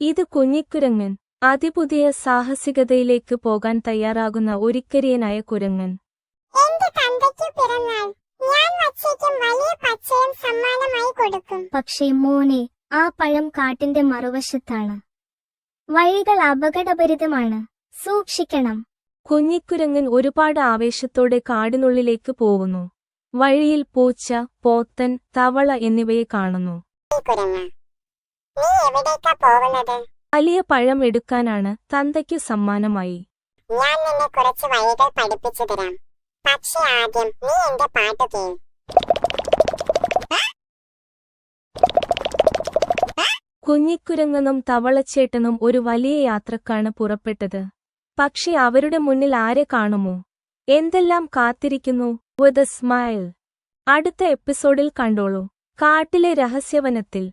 ഇത് കുഞ്ഞിക്കുരങ്ങൻ അതിപുതിയ സാഹസികതയിലേക്ക് പോകാൻ തയ്യാറാകുന്ന ഒരിക്കരിയനായ കുരങ്ങൻ. എന്റെ തന്തയ്ക്ക് പിറന്നാൾ. ഞാൻ വച്ചേക്കും വലിയ പച്ചയും സമ്മാനമായി കൊടുക്കും. പക്ഷേ മോനെ ആ പഴം കാട്ടിന്റെ മറുവശത്താണ്. വഴികൾ അപകടഭരിതമാണ്. സൂക്ഷിക്കണം. കുഞ്ഞിക്കുരങ്ങൻ ഒരുപാട് ആവേശത്തോടെ കാടിനുള്ളിലേക്ക് പോകുന്നു. വഴിയിൽ പൂച്ച പോത്തൻ തവള എന്നിവയെ കാണുന്നു. കുരങ്ങ നീ എവിടേക്കാ പോകുന്നത്? വലിയ പഴം എടുക്കാനാണ് തന്തയ്ക്ക് സമ്മാനമായി. ഞാൻ നിന്നെ കുറച്ച് വഴികൾ പഠിപ്പിച്ചു തരാം. പക്ഷെ ആദ്യം നീ എന്റെ പാട്ട് കേ. കുഞ്ഞിക്കുരങ്ങനും തവളച്ചേട്ടനും ഒരു വലിയ യാത്രക്കാണ് പുറപ്പെട്ടത്. പക്ഷെ അവരുടെ മുന്നിൽ ആരെ കാണുമോ? എന്തെല്ലാം കാത്തിരിക്കുന്നു? വിത്ത് സ്മൈൽ അടുത്ത എപ്പിസോഡിൽ കണ്ടോളൂ. കാട്ടിലെ രഹസ്യവനത്തിൽ.